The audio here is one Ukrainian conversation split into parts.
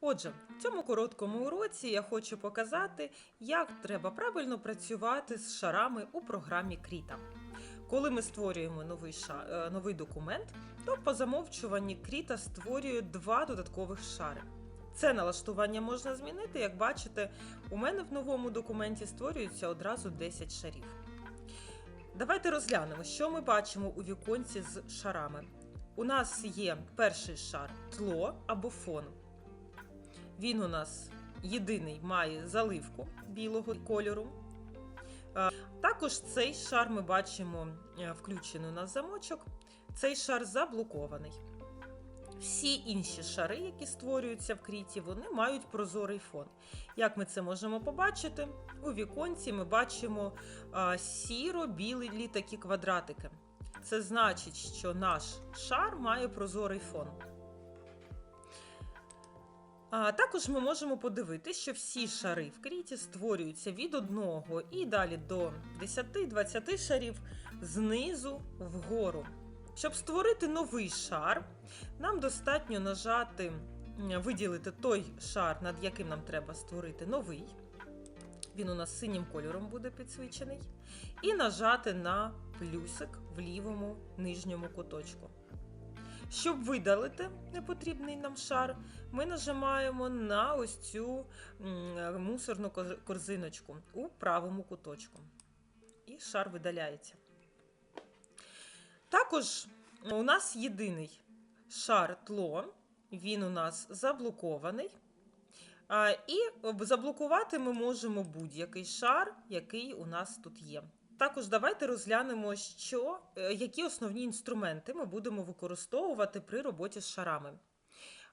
Отже, в цьому короткому уроці я хочу показати, як треба правильно працювати з шарами у програмі Кріта. Коли ми створюємо новий, ша... е, новий документ, то по замовчуванні Кріта створює два додаткових шари. Це налаштування можна змінити. Як бачите, у мене в новому документі створюється одразу 10 шарів. Давайте розглянемо, що ми бачимо у віконці з шарами. У нас є перший шар тло або фон. Він у нас єдиний має заливку білого кольору. Також цей шар ми бачимо е, включений у замочок. Цей шар заблокований. Всі інші шари, які створюються в кріті, вони мають прозорий фон. Як ми це можемо побачити? У віконці ми бачимо сіро-білі такі квадратики. Це значить, що наш шар має прозорий фон. А також ми можемо подивитися, що всі шари в кріті створюються від 1 і далі до 10-20 шарів знизу вгору. Щоб створити новий шар, нам достатньо нажати, виділити той шар, над яким нам треба створити новий. Він у нас синім кольором буде підсвічений. І нажати на плюсик в лівому нижньому куточку. Щоб видалити непотрібний нам шар, ми нажимаємо на ось цю мусорну корзиночку у правому куточку. І шар видаляється. Також у нас єдиний шар тло, він у нас заблокований. І заблокувати ми можемо будь-який шар, який у нас тут є. Також давайте розглянемо, що, е, які основні інструменти ми будемо використовувати при роботі з шарами.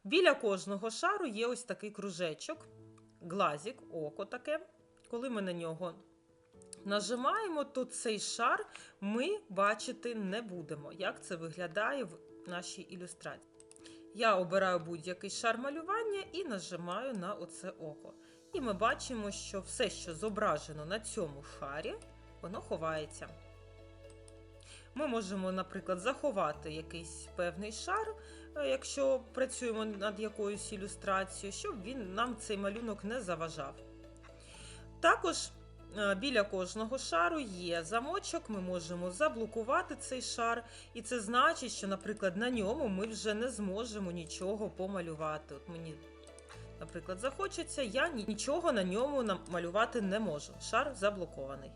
Біля кожного шару є ось такий кружечок, глазік, око таке. Коли ми на нього нажимаємо, то цей шар ми бачити не будемо, як це виглядає в нашій ілюстрації. Я обираю будь-який шар малювання і нажимаю на оце око. І ми бачимо, що все, що зображено на цьому шарі, воно ховається. Ми можемо, наприклад, заховати якийсь певний шар, е, якщо працюємо над якоюсь ілюстрацією, щоб він нам цей малюнок не заважав. Також е, біля кожного шару є замочок, ми можемо заблокувати цей шар, і це значить, що, наприклад, на ньому ми вже не зможемо нічого помалювати. От мені, наприклад, захочеться, я нічого на ньому намалювати не можу. Шар заблокований.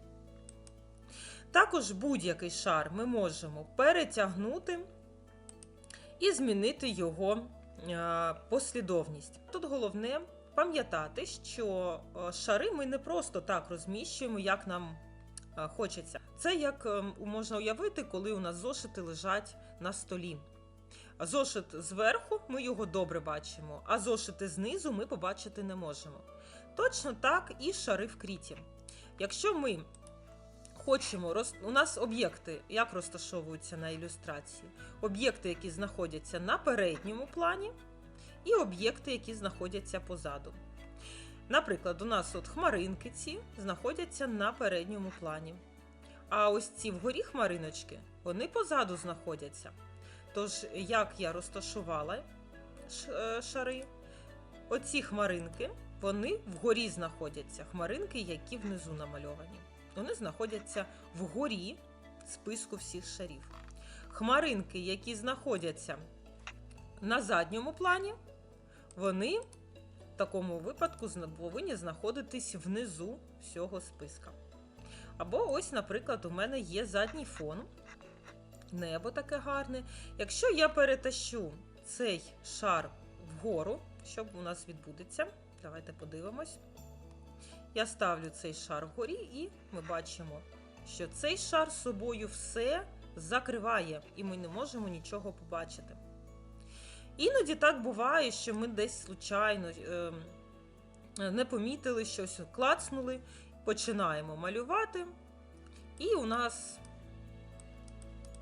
Також будь-який шар ми можемо перетягнути і змінити його е, послідовність. Тут головне пам'ятати, що е, шари ми не просто так розміщуємо, як нам е, хочеться. Це як можна уявити, коли у нас зошити лежать на столі. Зошит зверху ми його добре бачимо, а зошити знизу ми побачити не можемо. Точно так і шари в кріті. Якщо ми хочемо роз... у нас об'єкти як розташовуються на ілюстрації? Об'єкти, які знаходяться на передньому плані, і об'єкти, які знаходяться позаду. Наприклад, у нас от хмаринки ці знаходяться на передньому плані. А ось ці вгорі хмариночки, вони позаду знаходяться. Тож, як я розташувала е, шари, оці хмаринки, вони вгорі знаходяться. Хмаринки, які внизу намальовані. Вони знаходяться вгорі списку всіх шарів. Хмаринки, які знаходяться на задньому плані, вони в такому випадку повинні знаходитись внизу всього списка. Або ось, наприклад, у мене є задній фон, небо таке гарне. Якщо я перетащу цей шар вгору, що у нас відбудеться? Давайте подивимось. Я ставлю цей шар вгорі, і ми бачимо, що цей шар собою все закриває, і ми не можемо нічого побачити. Іноді так буває, що ми десь случайно е, не помітили щось, клацнули, починаємо малювати, і у нас,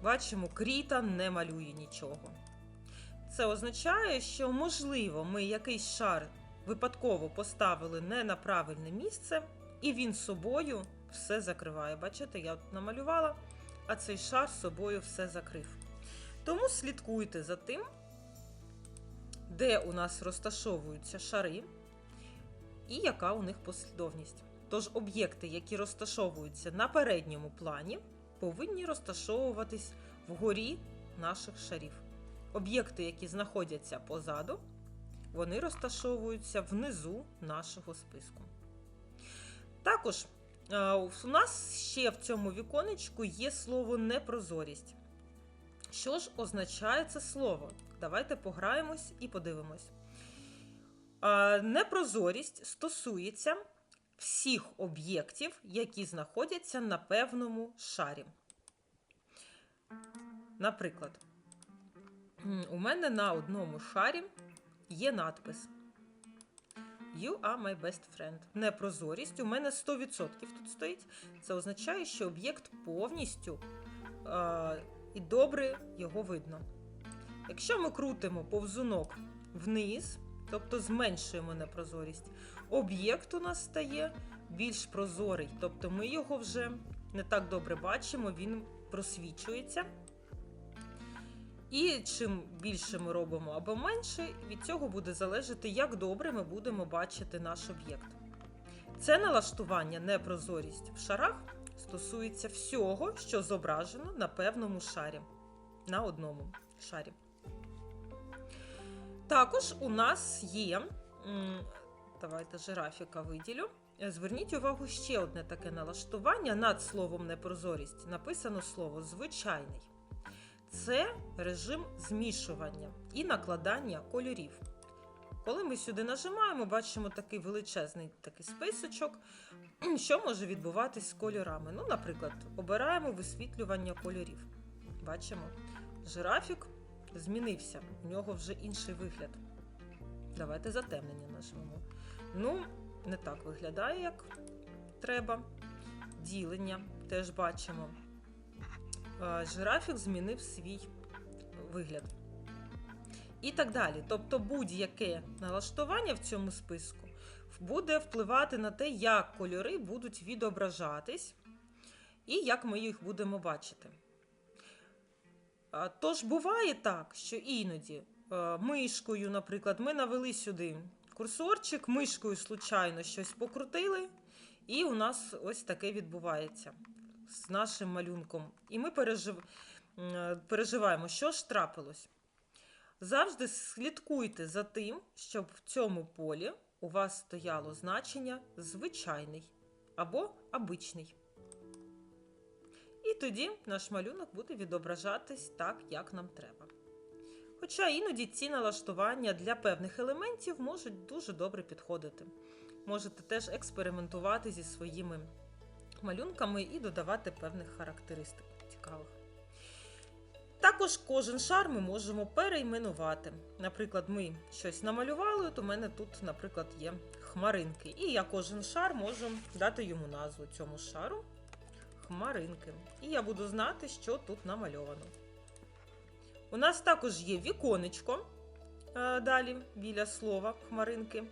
бачимо, кріта не малює нічого. Це означає, що, можливо, ми якийсь шар випадково поставили не на правильне місце, і він собою все закриває. Бачите, я от намалювала, а цей шар собою все закрив. Тому слідкуйте за тим, де у нас розташовуються шари і яка у них послідовність. Тож об'єкти, які розташовуються на передньому плані, повинні розташовуватись вгорі наших шарів. Об'єкти, які знаходяться позаду, вони розташовуються внизу нашого списку. Також е, у нас ще в цьому віконечку є слово непрозорість. Що ж означає це слово? Давайте пограємось і подивимось. Е, Непрозорість стосується всіх об'єктів, які знаходяться на певному шарі. Наприклад, у мене на одному шарі є надпис You are my best friend. Непрозорість у мене 100% тут стоїть. Це означає, що об'єкт повністю е, і добре його видно. Якщо ми крутимо повзунок вниз, тобто зменшуємо непрозорість, об'єкт у нас стає більш прозорий, тобто ми його вже не так добре бачимо, він просвічується. І чим більше ми робимо або менше, від цього буде залежати, як добре ми будемо бачити наш об'єкт. Це налаштування непрозорість в шарах стосується всього, що зображено на певному шарі, на одному шарі. Також у нас є, давайте жирафіка виділю. Зверніть увагу ще одне таке налаштування над словом непрозорість. Написано слово звичайний. Це режим змішування і накладання кольорів. Коли ми сюди нажимаємо, бачимо такий величезний такий списочок, що може відбуватись з кольорами. Ну, наприклад, обираємо висвітлювання кольорів. Бачимо, жирафік змінився, у нього вже інший вигляд. Давайте затемнення нажмемо. Ну, не так виглядає, як треба. Ділення теж бачимо. Е, Жирафік змінив свій вигляд. І так далі. Тобто будь-яке налаштування в цьому списку буде впливати на те, як кольори будуть відображатись і як ми їх будемо бачити. Тож буває так, що іноді е, мишкою, наприклад, ми навели сюди курсорчик, мишкою случайно щось покрутили, і у нас ось таке відбувається з нашим малюнком. І ми пережив... переживаємо, що ж трапилось. Завжди слідкуйте за тим, щоб в цьому полі у вас стояло значення звичайний або обичний. І тоді наш малюнок буде відображатись так, як нам треба. Хоча іноді ці налаштування для певних елементів можуть дуже добре підходити. Можете теж експериментувати зі своїми малюнками і додавати певних характеристик цікавих. Також кожен шар ми можемо перейменувати. Наприклад, ми щось намалювали, то в мене тут, наприклад, є хмаринки. І я кожен шар можу дати йому назву цьому шару хмаринки. І я буду знати, що тут намальовано. У нас також є віконечко е, далі біля слова хмаринки,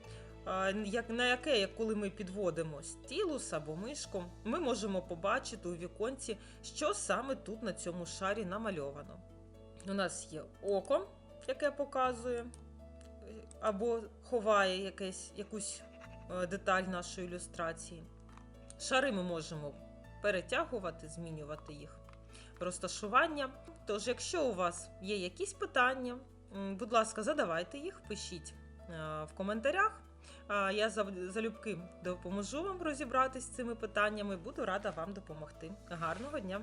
як- на яке, як коли ми підводимо стілус або мишку, ми можемо побачити у віконці, що саме тут на цьому шарі намальовано. У нас є око, яке показує е, або ховає якесь, якусь е, деталь нашої ілюстрації. Шари ми можемо перетягувати, змінювати їх розташування. Тож, якщо у вас є якісь питання, будь ласка, задавайте їх, пишіть е, в коментарях. Я залюбки допоможу вам розібратись з цими питаннями. Буду рада вам допомогти. Гарного дня!